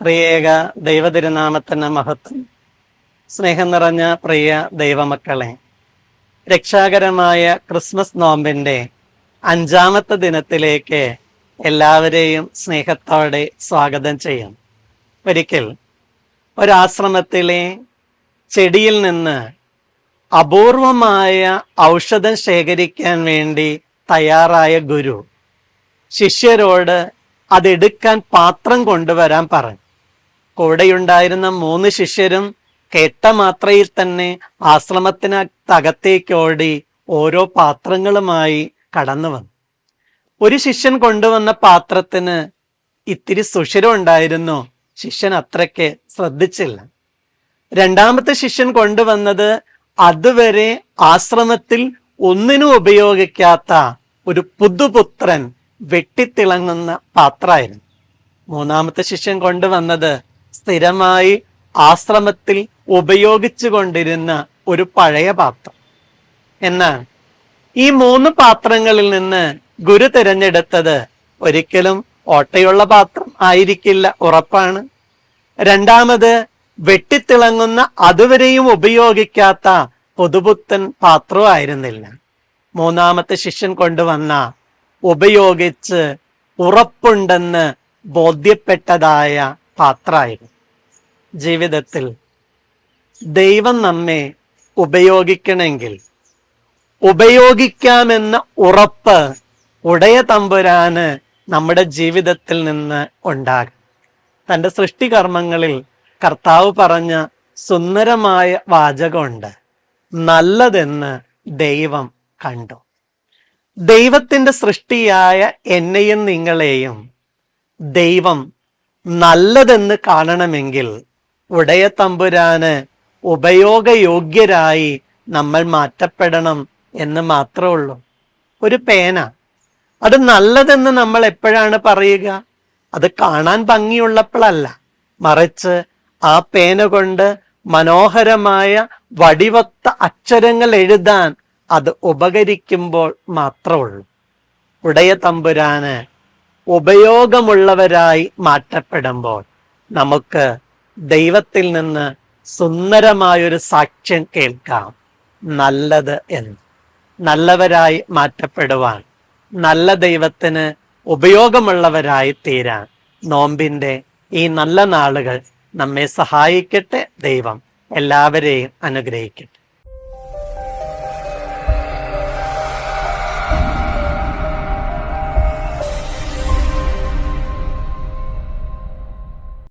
പ്രിയേക ദൈവതിരുനാമത്തിന് മഹത്വം. സ്നേഹം നിറഞ്ഞ പ്രിയ ദൈവമക്കളെ രക്ഷാകരമായ ക്രിസ്മസ് നോമ്പിന്റെ അഞ്ചാമത്തെ ദിനത്തിലേക്ക് എല്ലാവരെയും സ്നേഹത്തോടെ സ്വാഗതം ചെയ്യും. ഒരിക്കൽ ഒരാശ്രമത്തിലെ ചെടിയിൽ നിന്ന് അപൂർവമായ ഔഷധം ശേഖരിക്കാൻ വേണ്ടി തയ്യാറായ ഗുരു ശിഷ്യരോട് അതെടുക്കാൻ പാത്രം കൊണ്ടുവരാൻ പറഞ്ഞു. കൂടെയുണ്ടായിരുന്ന മൂന്ന് ശിഷ്യരും കേട്ട മാത്രയിൽ തന്നെ ആശ്രമത്തിനകത്തേക്കോടി ഓരോ പാത്രങ്ങളുമായി കടന്നു വന്നു. ഒരു ശിഷ്യൻ കൊണ്ടുവന്ന പാത്രത്തിന് ഇത്തിരി സുഷിരം ഉണ്ടായിരുന്നു. ശിഷ്യൻ അത്രയ്ക്ക് ശ്രദ്ധിച്ചില്ല. രണ്ടാമത്തെ ശിഷ്യൻ കൊണ്ടുവന്നത് അതുവരെ ആശ്രമത്തിൽ ഒന്നിനും ഉപയോഗിക്കാത്ത ഒരു പുതുപുത്രൻ വെട്ടിത്തിളങ്ങുന്ന പാത്രമായിരുന്നു. മൂന്നാമത്തെ ശിഷ്യൻ കൊണ്ടുവന്നത് സ്ഥിരമായി ആശ്രമത്തിൽ ഉപയോഗിച്ചു കൊണ്ടിരുന്ന ഒരു പഴയ പാത്രം. എന്നാൽ ഈ മൂന്ന് പാത്രങ്ങളിൽ നിന്ന് ഗുരു തിരഞ്ഞെടുത്തത് ഒരിക്കലും ഓട്ടയുള്ള പാത്രം ആയിരിക്കില്ല ഉറപ്പാണ്. രണ്ടാമത് വെട്ടിത്തിളങ്ങുന്ന അതുവരെയും ഉപയോഗിക്കാത്ത പുതുപുത്തൻ പാത്രവും ആയിരുന്നില്ല. മൂന്നാമത്തെ ശിഷ്യൻ കൊണ്ടുവന്ന ഉപയോഗിച്ച് ഉറപ്പുണ്ടെന്ന് ബോധ്യപ്പെട്ടതായ പാത്രമായിരുന്നു. ജീവിതത്തിൽ ദൈവം നമ്മെ ഉപയോഗിക്കണമെങ്കിൽ ഉപയോഗിക്കാമെന്ന ഉറപ്പ് ഉടയ തമ്പുരാന് നമ്മുടെ ജീവിതത്തിൽ നിന്ന് ഉണ്ടാകും തന്റെ സൃഷ്ടികർമ്മങ്ങളിൽ കർത്താവ് പറഞ്ഞ സുന്ദരമായ വാചകമുണ്ട്. നല്ലതെന്ന് ദൈവം കണ്ടു. ദൈവത്തിന്റെ സൃഷ്ടിയായ എന്നെയും നിങ്ങളെയും ദൈവം നല്ലതെന്ന് കാണണമെങ്കിൽ ഉടയ തമ്പുരാന് ഉപയോഗയോഗ്യരായി നമ്മൾ മാറ്റപ്പെടണം എന്ന് മാത്രമേ ഉള്ളൂ. ഒരു പേന. അത് നല്ലതെന്ന് നമ്മൾ എപ്പോഴാണ് പറയുക? അത് കാണാൻ ഭംഗിയുള്ളപ്പോഴല്ല. മറിച്ച് ആ പേന കൊണ്ട് മനോഹരമായ വടിവത്ത അക്ഷരങ്ങൾ എഴുതാൻ അത് ഉപകരിക്കുമ്പോൾ മാത്രമുള്ളൂ ഉടയ തമ്പുരാന് ഉപയോഗമുള്ളവരായി മാറ്റപ്പെടുമ്പോൾ നമുക്ക് ദൈവത്തിൽ നിന്ന് സുന്ദരമായൊരു സാക്ഷ്യം കേൾക്കാം. നല്ലത് എന്ന്. നല്ലവരായി മാറ്റപ്പെടുവാൻ നല്ല ദൈവത്തിന് ഉപയോഗമുള്ളവരായി തീരാൻ നോമ്പിന്റെ ഈ നല്ല നാളുകൾ നമ്മെ സഹായിക്കട്ടെ ദൈവം. എല്ലാവരെയും അനുഗ്രഹിക്കട്ടെ.